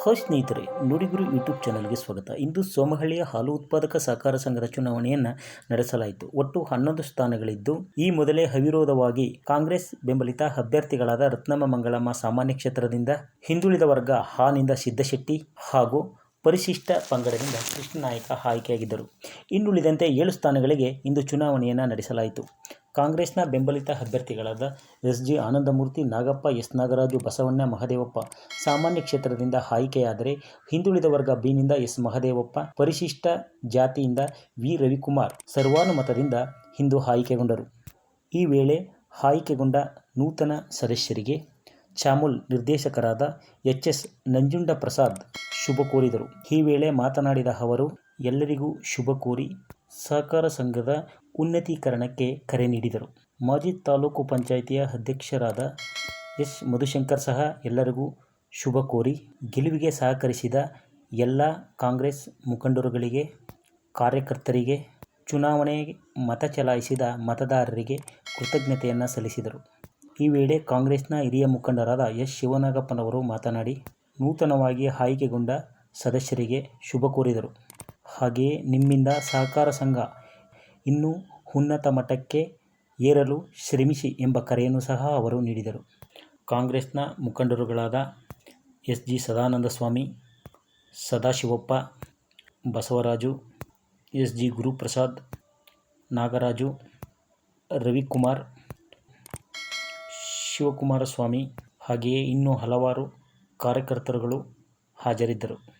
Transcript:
ಹೋ ಸ್ನೇಹಿತರೆ, ನುಡಿಗುರು ಯೂಟ್ಯೂಬ್ ಚಾನಲ್ಗೆ ಸ್ವಾಗತ. ಇಂದು ಸೋಮಹಳ್ಳಿಯ ಹಾಲು ಉತ್ಪಾದಕ ಸಹಕಾರ ಸಂಘದ ಚುನಾವಣೆಯನ್ನು ನಡೆಸಲಾಯಿತು. ಒಟ್ಟು ಹನ್ನೊಂದು ಸ್ಥಾನಗಳಿದ್ದು, ಈ ಮೊದಲೇ ಅವಿರೋಧವಾಗಿ ಕಾಂಗ್ರೆಸ್ ಬೆಂಬಲಿತ ಅಭ್ಯರ್ಥಿಗಳಾದ ರತ್ನಮ್ಮ ಮಂಗಳಮ್ಮ ಸಾಮಾನ್ಯ ಕ್ಷೇತ್ರದಿಂದ ಹಿಂದುಳಿದ ವರ್ಗ ಹಾನಿಂದ ಸಿದ್ದಶೆಟ್ಟಿ ಹಾಗೂ ಪರಿಶಿಷ್ಟ ಪಂಗಡದಿಂದ ಕೃಷ್ಣನಾಯಕ ಆಯ್ಕೆಯಾಗಿದ್ದರು. ಇನ್ನುಳಿದಂತೆ ಏಳು ಸ್ಥಾನಗಳಿಗೆ ಇಂದು ಚುನಾವಣೆಯನ್ನು ನಡೆಸಲಾಯಿತು. ಕಾಂಗ್ರೆಸ್ನ ಬೆಂಬಲಿತ ಅಭ್ಯರ್ಥಿಗಳಾದ S G Anandamurthy, Nagappa S Nagaraju Basavanna, Mahadevappa. ಸಾಮಾನ್ಯ ಕ್ಷೇತ್ರದಿಂದ ಆಯ್ಕೆಯಾದರೆ ಹಿಂದುಳಿದ ವರ್ಗ ಬಿನಿಂದ ಎಸ್ ಮಹದೇವಪ್ಪ, ಪರಿಶಿಷ್ಟ ಜಾತಿಯಿಂದ ವಿ ರವಿಕುಮಾರ್ ಸರ್ವಾನುಮತದಿಂದ ಹಿಂದು ಆಯ್ಕೆಗೊಂಡರು. ಈ ವೇಳೆ ಆಯ್ಕೆಗೊಂಡ ನೂತನ ಸದಸ್ಯರಿಗೆ ಚಾಮುಲ್ ನಿರ್ದೇಶಕರಾದ ಎಚ್ ಎಸ್ ನಂಜುಂಡ ಪ್ರಸಾದ್ ಶುಭ ಕೋರಿದರು. ಈ ವೇಳೆ ಮಾತನಾಡಿದ ಅವರು, ಎಲ್ಲರಿಗೂ ಶುಭ ಕೋರಿ ಸಹಕಾರ ಸಂಘದ ಉನ್ನತೀಕರಣಕ್ಕೆ ಕರೆ ನೀಡಿದರು. ಮಾಜಿ ತಾಲೂಕು ಪಂಚಾಯಿತಿಯ ಅಧ್ಯಕ್ಷರಾದ ಎಸ್. ಮಧುಶಂಕರ್ ಸಹ ಎಲ್ಲರಿಗೂ ಶುಭ ಕೋರಿ ಗೆಲುವಿಗೆ ಸಹಕರಿಸಿದ ಎಲ್ಲ ಕಾಂಗ್ರೆಸ್ ಮುಖಂಡರುಗಳಿಗೆ, ಕಾರ್ಯಕರ್ತರಿಗೆ, ಚುನಾವಣೆ ಮತ ಚಲಾಯಿಸಿದ ಮತದಾರರಿಗೆ ಕೃತಜ್ಞತೆಯನ್ನು ಸಲ್ಲಿಸಿದರು. ಈ ವೇಳೆ ಕಾಂಗ್ರೆಸ್ನ ಹಿರಿಯ ಮುಖಂಡರಾದ ಎಸ್. ಶಿವನಾಗಪ್ಪನವರು ಮಾತನಾಡಿ, ನೂತನವಾಗಿ ಆಯ್ಕೆಗೊಂಡ ಸದಸ್ಯರಿಗೆ ಶುಭ ಕೋರಿದರು. ಹಾಗೆಯೇ ನಿಮ್ಮಿಂದ ಸಹಕಾರ ಸಂಘ ಇನ್ನೂ ಉನ್ನತ ಮಟ್ಟಕ್ಕೆ ಏರಲು ಶ್ರಮಿಸಿ ಎಂಬ ಕರೆಯನ್ನು ಸಹ ಅವರು ನೀಡಿದರು. ಕಾಂಗ್ರೆಸ್ನ ಮುಖಂಡರುಗಳಾದ S. G. Sadananda Swamy, Sadashivappa, Basavaraju, S. G. Guruprasad, Nagaraju, Ravikumar Shivakumara Swamy ಹಾಗೆಯೇ ಇನ್ನೂ ಹಲವಾರು ಕಾರ್ಯಕರ್ತರುಗಳು ಹಾಜರಿದ್ದರು.